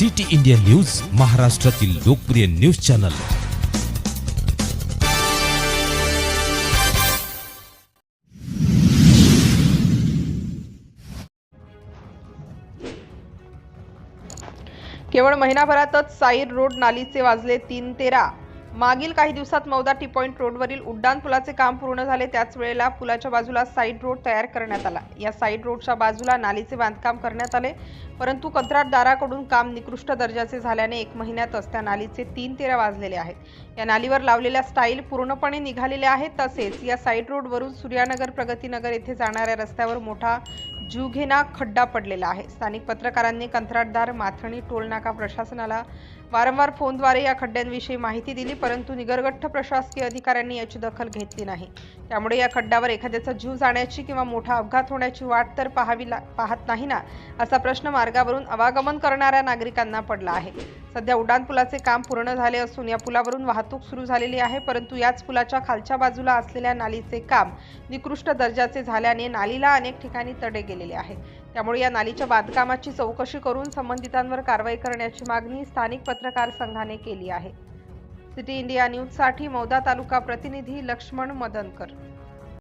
City India news महाराष्ट्रातील लोकप्रिय news channel. केवळ महिनाभरातच साईर रोड नालीचे वाजले तीन तेरा. मागील काही दिवसात मौदा टी पॉइंट रोडवरील उड्डाण पुलाचे काम पूर्ण झाले. त्याच वेळेला पुलाच्या बाजूला साईड रोड तयार करण्यात आला. या साईड रोडच्या बाजूला नालीचे बांधकाम करण्यात आले. परंतु कंत्राटदाराकडून काम निकृष्ट दर्जाचे झाल्याने एक महिन्यातच त्या नालीचे तीन तेरा वाजलेले आहेत. या नालीवर लावलेल्या स्टाईल पूर्णपणे निघालेल्या आहेत. तसेच या साईड रोडवरून सूर्यानगर प्रगतीनगर येथे जाणाऱ्या रस्त्यावर मोठा जीवघेणा खड्डा पडलेला आहे. स्थानिक पत्रकारांनी कंत्राटदार माथणी टोलनाका प्रशासनाला वारंवार फोनद्वारे या खड्ड्यांविषयी माहिती दिली परंतु निगरगठ्ठ प्रशासकीय अधिकाऱ्यांनी याची दखल घेतली नाही. त्यामुळे या खड्ड्यावर एखाद्याचा जीव जाण्याची किंवा मोठा अपघात होण्याची वाट तर पाहावी पाहत नाही ना असा प्रश्न मार्गावरून अवागमन करणाऱ्या नागरिकांना पडला आहे. सध्या उड्डाणपुलाचे काम पूर्ण झाले असून या पुलावरून वाहतूक सुरू झालेली आहे परंतु याच पुलाच्या खालच्या बाजूला असलेल्या नालीचे काम निकृष्ट दर्जाचे झाल्याने नालीला अनेक ठिकाणी तडे गेलेले आहे त्यामुळे या नालीच्या बांधकामाची चौकशी करून संबंधितांवर कारवाई करण्याची मागणी स्थानिक पत्रकार संघाने केली आहे. सिटी इंडिया न्यूजसाठी मौदा तालुका प्रतिनिधी लक्ष्मण मदनकर.